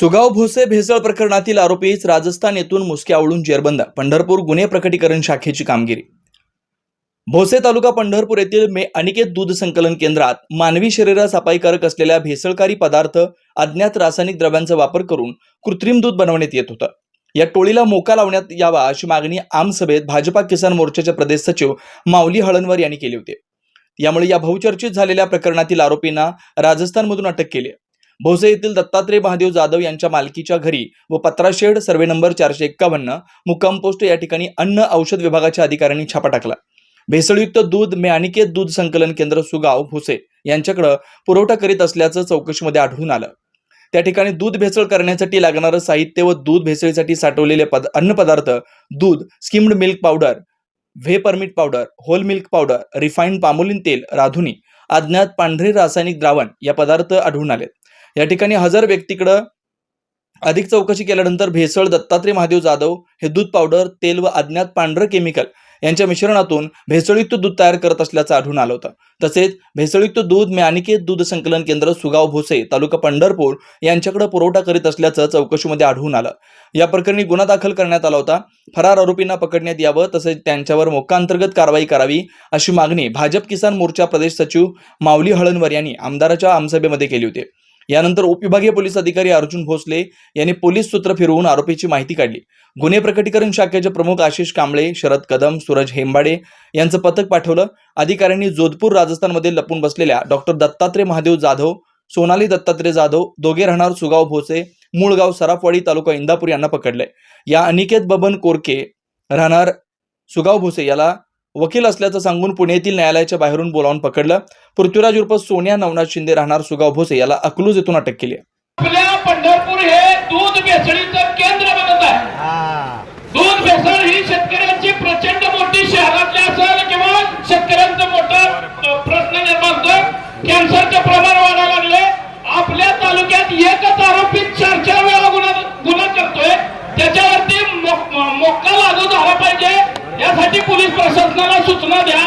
सुगाव भोसे भेसळ प्रकरणातील आरोपीच राजस्थान येथून मुसके आवळून जेरबंद पंढरपूर गुन्हे प्रकटीकरण शाखेची कामगिरी. भोसे तालुका पंढरपूर येथील मे अनिकेत दूध संकलन केंद्रात मानवी शरीरास अपायकारक असलेल्या भेसळकारी पदार्थ अज्ञात रासायनिक द्रव्यांचा वापर करून कृत्रिम दूध बनवण्यात येत होतं. या टोळीला मोका लावण्यात यावा अशी मागणी आमसभेत भाजपा किसान मोर्चाचे प्रदेश सचिव माऊली हळणवर यांनी केली होती. यामुळे या बहुचर्चित झालेल्या प्रकरणातील आरोपींना राजस्थानमधून अटक केली भोसे येथील दत्तात्रय महादेव जाधव यांच्या मालकीच्या घरी व पत्राशेड सर्वे नंबर चारशे एक्कावन्न मुक्काम पोस्ट या ठिकाणी अन्न औषध विभागाच्या अधिकाऱ्यांनी छापा टाकला. भेसळयुक्त दूध मे अनिकेत दूध संकलन केंद्र सुगाव भोसे यांच्याकडे पुरवठा करीत असल्याचं चौकशीमध्ये आढळून आलं. त्या ठिकाणी दूध भेसळ करण्यासाठी लागणारं साहित्य व दूध भेसळीसाठी साठवलेले पद अन्नपदार्थ दूध skimmed milk powder whey permeate powder whole milk powder refined palmolein तेल राधुनी अज्ञात पांढरे रासायनिक द्रावण या पदार्थ आढळून आले या ठिकाणी हजर व्यक्तीकडं अधिक चौकशी केल्यानंतर भेसळ दत्तात्रय महादेव जाधव हे दूध पावडर तेल व अज्ञात पांढरं केमिकल यांच्या मिश्रणातून भेसळयुक्त दूध तयार करत असल्याचं आढळून आलं होतं. तसेच भेसळयुक्त दूध म्यानिकेत दूध संकलन केंद्र सुगाव भोसे तालुका पंढरपूर यांच्याकडे पुरवठा करीत असल्याचं चौकशीमध्ये आढळून आलं. या प्रकरणी गुन्हा दाखल करण्यात आला होता. फरार आरोपींना पकडण्यात यावं तसेच त्यांच्यावर मोक्कांतर्गत कारवाई करावी अशी मागणी भाजप किसान मोर्चा प्रदेश सचिव माऊली हळणवर यांनी आमदाराच्या आमसभेमध्ये केली होती. यानंतर उपविभागीय पोलीस अधिकारी अर्जुन भोसले यांनी पोलीस सूत्र फिरवून आरोपीची माहिती काढली. गुन्हे प्रकटीकरण शाखेचे प्रमुख आशिष कांबळे शरद कदम सूरज हेंबाडे यांचं पथक पाठवलं. अधिकाऱ्यांनी जोधपूर राजस्थानमध्ये लपून बसलेल्या डॉक्टर दत्तात्रय महादेव जाधव सोनाली दत्तात्रय जाधव दोघे राहणार सुगाव भोसे मूळ गाव सराफवाडी तालुका इंदापूर यांना पकडले या अनिकेत बबन कोरके राहणार सुगाव भोसे याला वकील असल्याचं सांगून पुणे येथील न्यायालयाच्या बाहेरून बोलावून पकडलं. पृथ्वीराज उर्फ सोनिया नवनाथ शिंदे राहणार सुगाव भोसे याला अकलूज येथून अटक केली आपल्या पंढरपूर हे दूध भेसळीचं केंद्र बनत आहे. दूध भेसळ ही शेतकऱ्यांची प्रचंड मोठी शहरातली असेल किंवा शेतकऱ्यांचं मोठा प्रश्न निर्माण होतोय. कॅन्सरचं प्रमाण वाढायला लागले आपल्या तालुक्यात एकच आरोपी चार चार वेळा गुन्हा गुन्हा करतोय. त्याच्यावरती मो- मोक्का लागू झाला पाहिजे. पोलीस प्रशासनाला सूचना द्या.